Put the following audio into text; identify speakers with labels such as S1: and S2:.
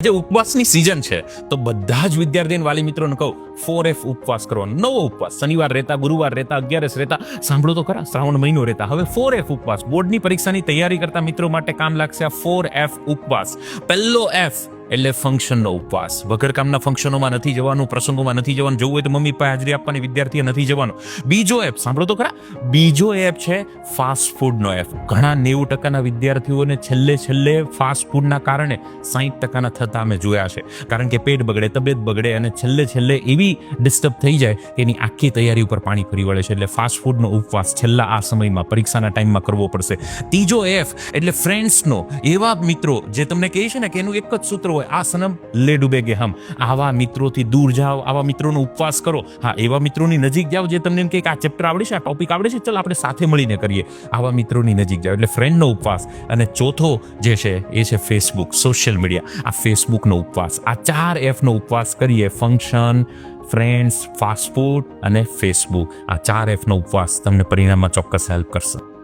S1: જે ઉપવાસની સિઝન છે, તો બધા જ વિદ્યાર્થીઓને વાલી મિત્રોને કહું ફોર એફ ઉપવાસ કરો નવો ઉપવાસ. શનિવાર રહેતા, ગુરુવાર રહેતા, અગિયારસ રહેતા, સાંભળો તો ખરા, શ્રાવણ મહિનો રહેતા. હવે ફોર એફ ઉપવાસ. બોર્ડની પરીક્ષાની તૈયારી કરતા મિત્રો માટે કામ લાગશે આ ફોર એફ ઉપવાસ. પહેલો એફ એટલે ફંક્શનનો ઉપવાસ. વગર કામના ફંક્શનોમાં નથી જવાનું, પ્રસંગોમાં નથી જવાનું. જવું હોય તો મમ્મી પાસે હાજરી આપવાની, વિદ્યાર્થીએ નથી જવાનું. બીજો એપ સાંભળો તો ખરા. બીજો એપ છે ફાસ્ટ ફૂડનો એફ. ઘણા નેવું ટકાના વિદ્યાર્થીઓને છેલ્લે છેલ્લે ફાસ્ટ ફૂડના કારણે સાહીઠ ટકાના થતા અમે જોયા છે. કારણ કે પેટ બગડે, તબિયત બગડે અને છેલ્લે છેલ્લે એવી ડિસ્ટર્બ થઈ જાય કે એની આખી તૈયારી ઉપર પાણી ફરી વળે છે. એટલે ફાસ્ટ ફૂડનો ઉપવાસ છેલ્લા આ સમયમાં, પરીક્ષાના ટાઈમમાં કરવો પડશે. ત્રીજો એફ, એટલે ફ્રેન્ડ્સનો, એવા મિત્રો જે તમને કહે છે ને કે એનું એક જ સૂત્ર હોય, આ સનમ લે ડૂબે કે હમ. આવા મિત્રોથી દૂર જાઓ, આવા મિત્રોનો ઉપવાસ કરો. હા, એવા મિત્રોની નજીક જાઓ જે તમને એમ કે આ ચેપ્ટર આવડે છે, આ ટોપિક આવડે છે, ચાલ આપણે સાથે મળીને કરીએ. આવા મિત્રોની નજીક જાઓ. એટલે ફ્રેન્ડનો ઉપવાસ. અને ચોથો જે છે, એ છે ફેસબુક સોશિયલ મીડિયા આ ફેસબુકનો ઉપવાસ. આ ચાર એફનો ઉપવાસ કરીએ. ફંક્શન ફ્રેન્ડ્સ ફાસ્ટફૂડ અને ફેસબુક આ ચાર એફનો ઉપવાસ તમને પરિણામમાં ચોક્કસ હેલ્પ કરશે.